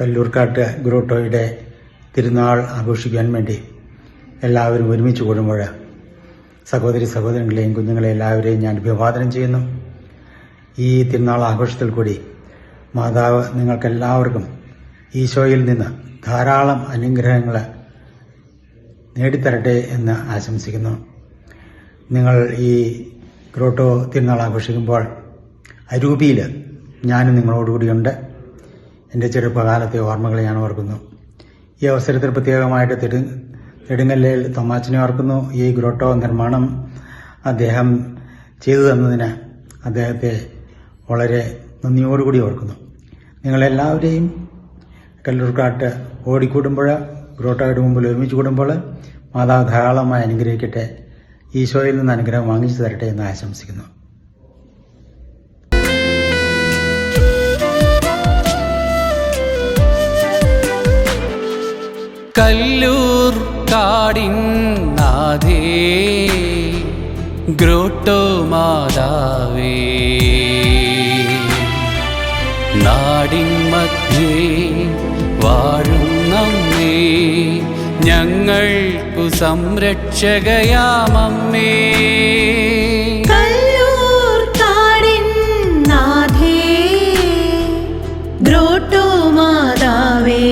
കല്ലൂർക്കാട്ട് ഗ്രോട്ടോയുടെ തിരുനാൾ ആഘോഷിക്കാൻ വേണ്ടി എല്ലാവരും ഒരുമിച്ച് കൂടുമ്പോൾ സഹോദരി സഹോദരങ്ങളെയും കുഞ്ഞുങ്ങളെ എല്ലാവരെയും ഞാൻ അഭിവാദനം ചെയ്യുന്നു. ഈ തിരുനാൾ ആഘോഷത്തിൽ കൂടി മാതാവ് നിങ്ങൾക്കെല്ലാവർക്കും ഈശോയിൽ നിന്ന് ധാരാളം അനുഗ്രഹങ്ങൾ നേടിത്തരട്ടെ എന്ന് ആശംസിക്കുന്നു. നിങ്ങൾ ഈ ഗ്രോട്ടോ തിരുനാൾ ആഘോഷിക്കുമ്പോൾ അരൂപിയിൽ ഞാനും നിങ്ങളോടുകൂടിയുണ്ട്. എന്റെ ചെറുപ്പകാലത്തെ ഓർമ്മകളെ ഞാൻ ഓർക്കുന്നു. ഈ അവസരത്തിൽ പ്രത്യേകമായിട്ട് തിരു നെടുങ്കല്ലയിൽ തൊമാച്ചിനെ ഓർക്കുന്നു. ഈ ഗ്രോട്ടോ നിർമ്മാണം അദ്ദേഹം ചെയ്തു തന്നതിന് അദ്ദേഹത്തെ വളരെ നന്ദിയോടുകൂടി ഓർക്കുന്നു. നിങ്ങളെല്ലാവരെയും കല്ലൂർക്കാട്ട് ഓടിക്കൂടുമ്പോൾ ഗ്രോട്ടോയുടെ മുമ്പിൽ ഒരുമിച്ച് കൂടുമ്പോൾ മാതാവ് ധാരാളമായി അനുഗ്രഹിക്കട്ടെ. ഈശോയിൽ നിന്ന് അനുഗ്രഹം വാങ്ങിച്ചു തരട്ടെ എന്ന് ആശംസിക്കുന്നു. കല്ലൂർ കാടിൻ നാഥേ ഗ്രോട്ടോ മാതാവേ. നാടിൻ മധ്യേ വാഴും നമ്മേ ഞങ്ങൾക്കു സംരക്ഷകയാമമ്മേ. ഗ്രോട്ടോ മാതാവേ.